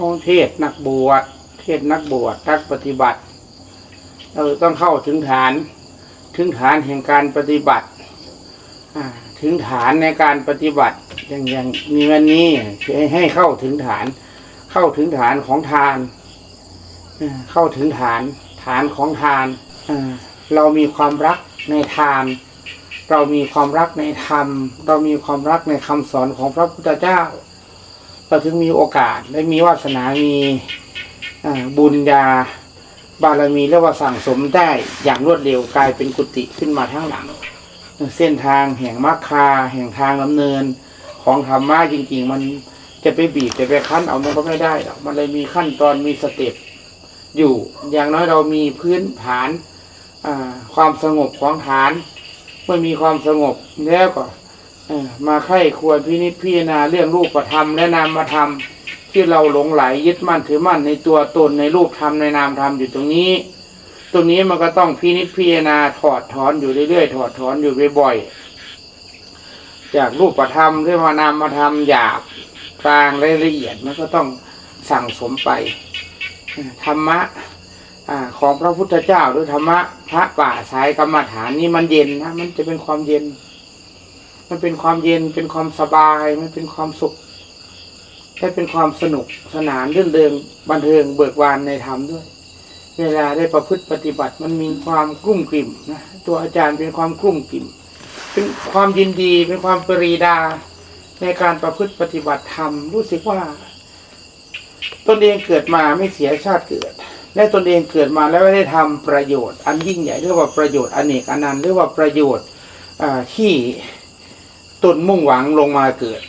ของเทศนักบวชเทศนักบวชนักปฏิบัติ เราต้องเข้าถึงฐาน ถึงฐานแห่งการปฏิบัติถึงฐานในการปฏิบัติ อย่างอย่างมีวันนี้ให้เข้าถึงฐาน เข้าถึงฐานของทานเข้าถึงฐานฐานของทานเรามีความรักในทาน เรามีความรักในธรรม เรามีความรักในคำสอนของพระพุทธเจ้า เราถึงมีโอกาสได้มีวาสนามีบุญญาบารมีเรียกว่าสั่งสมได้อย่างรวดเร็วกลายเป็นกุฏิขึ้นมาทั้งหลัง เส้นทางแห่งมรรคา แห่งทางดำเนินของธรรมะจริง ๆ มันจะไปบีบจะไปขั้นเอามันก็ไม่ได้หรอกมันเลยมีขั้นตอนมีสเต็ปอยู่อย่างน้อยเรามีพื้นฐานความสงบของฐาน เมื่อมีความสงบแล้วก็ มาไข้ควรพินิจพิจารณาเรื่องรูปธรรมและนามธรรมที่เราหลงไหลยึดมั่นถือมั่นในตัวตนในรูปธรรมในนามธรรมอยู่ตรงนี้ ตรงนี้มันก็ต้องพินิจพิจารณาถอดถอนอยู่เรื่อยๆถอดถอนอยู่บ่อยๆจากรูปธรรมหรือว่านามธรรมหยาบกลางและละเอียดมันก็ต้องสั่งสมไปธรรมะของพระพุทธเจ้าหรือธรรมะพระป่าสายกรรมฐานนี่มันเย็นนะมันจะเป็นความเย็น มันเป็นความเย็นเป็นความสบาย มันเป็นความสุขให้เป็นความสนุกสนานเรื่นเริงบันเทิงเบิกบานในธรรมด้วย เวลาได้ประพฤติปฏิบัติมันมีความกลุ้มกลิ่มนะตัวอาจารย์เป็นความกลุ้มกลิ่ม เป็นความยินดีเป็นความปรีดาในการประพฤติปฏิบัติธรรมรู้สึกว่าตนเองเกิดมาไม่เสียชาติเกิด และตนเองเกิดมาแล้วได้ทำประโยชน์ อันยิ่งใหญ่เรียกว่าประโยชน์อเนกอนันต์เรียกว่าประโยชน์ที่ ต้นมุ่งหวังลงมาเกิด